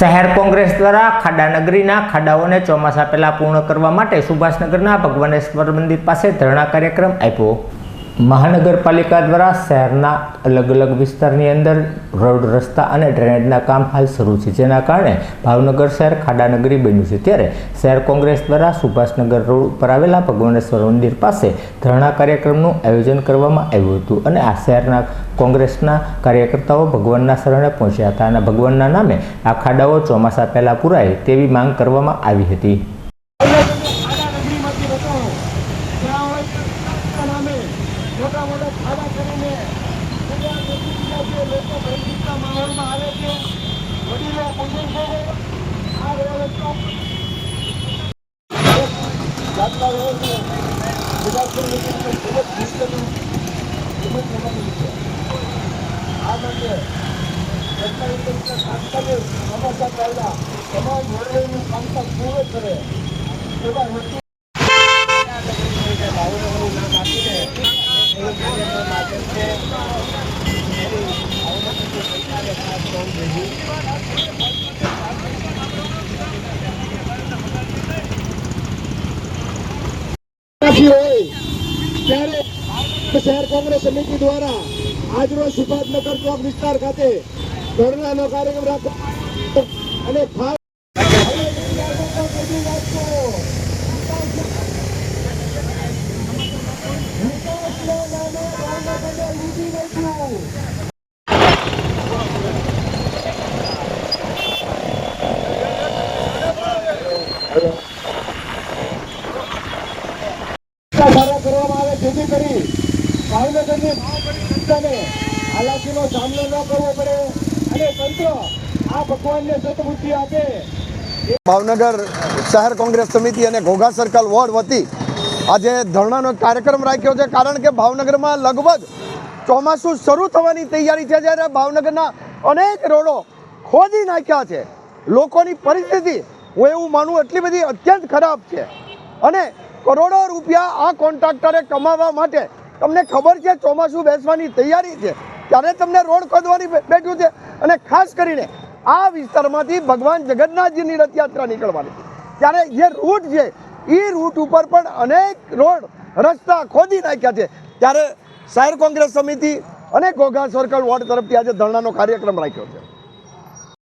શહેર કોંગ્રેસ દ્વારા ખાડાનગરીના ખાડાઓને ચોમાસા પહેલા પૂર્ણ કરવા માટે સુભાષનગરના ભગવાનેશ્વર મંદિર પાસે ધરણા કાર્યક્રમ આપ્યો. મહાનગરપાલિકા દ્વારા શહેરના અલગ અલગ વિસ્તારની અંદર રોડ, રસ્તા અને ડ્રેનેજના કામ હાલ શરૂ છે, જેના કારણે ભાવનગર શહેર ખાડાનગરી બન્યું છે. ત્યારે શહેર કોંગ્રેસ દ્વારા સુભાષનગર રોડ ઉપર આવેલા ભગવાનેશ્વર મંદિર પાસે ધરણા કાર્યક્રમનું આયોજન કરવામાં આવ્યું હતું અને આ શહેરના કોંગ્રેસના કાર્યકર્તાઓ ભગવાનના શરણે પહોંચ્યા હતા અને ભગવાનના નામે આ ખાડાઓ ચોમાસા પહેલાં પૂરાય તેવી માંગ કરવામાં આવી હતી. મોટા મોટા ખાડા કરીને લોકો ભયભીતના માહોલમાં આવે છે વડીલો બુઝુર્ગો ખૂબ જ છે આ માટે તાત્કાલિક પહેલા તમામ રેલવેનું કામકાજ પૂર્ણ કરે એવા હેતુ ત્યારે શહેર કોંગ્રેસ સમિતિ દ્વારા આજરોજ સુભાષનગર ચોક વિસ્તાર ખાતે ધરણાનો કાર્યક્રમ રાખો અને ખાસ સારા ભાવનગરની જનતાને હાલાકીનો સામનો ન કરવો પડે આ ભગવાનને સદબુદ્ધિ ભાવનગર શહેર કોંગ્રેસ સમિતિ અને ઘોઘા સર્કલ વોર્ડ વતી આજે ધરણાનો કાર્યક્રમ રાખ્યો છે. કારણ કે ભાવનગરમાં લગભગ ચોમાસું શરૂ થવાની તૈયારી છે જ્યારે ભાવનગરના અનેક રોડો ખોદી નાખ્યા છે. લોકોની પરિસ્થિતિ હું એવું માનું એટલી બધી અત્યંત ખરાબ છે. અને કરોડો રૂપિયા આ કોન્ટ્રાક્ટરે કમાવા માટે તમને ખબર છે ચોમાસું બેસવાની તૈયારી છે. ત્યારે તમને રોડ ખોદવાની બેઠું છે. અને ખાસ કરીને આ વિસ્તારમાંથી ભગવાન જગન્નાથજીની રથયાત્રા નીકળવાની. ત્યારે જે રૂટ છે એ રૂટ ઉપર પણ અનેક રોડ રસ્તા ખોદી નાખ્યા છે. ત્યારે શહેર કોંગ્રેસ સમિતિ અને ઘોઘા સર્કલ વોર્ડ તરફથી આજે ધરણાનો કાર્યક્રમ રાખ્યો છે.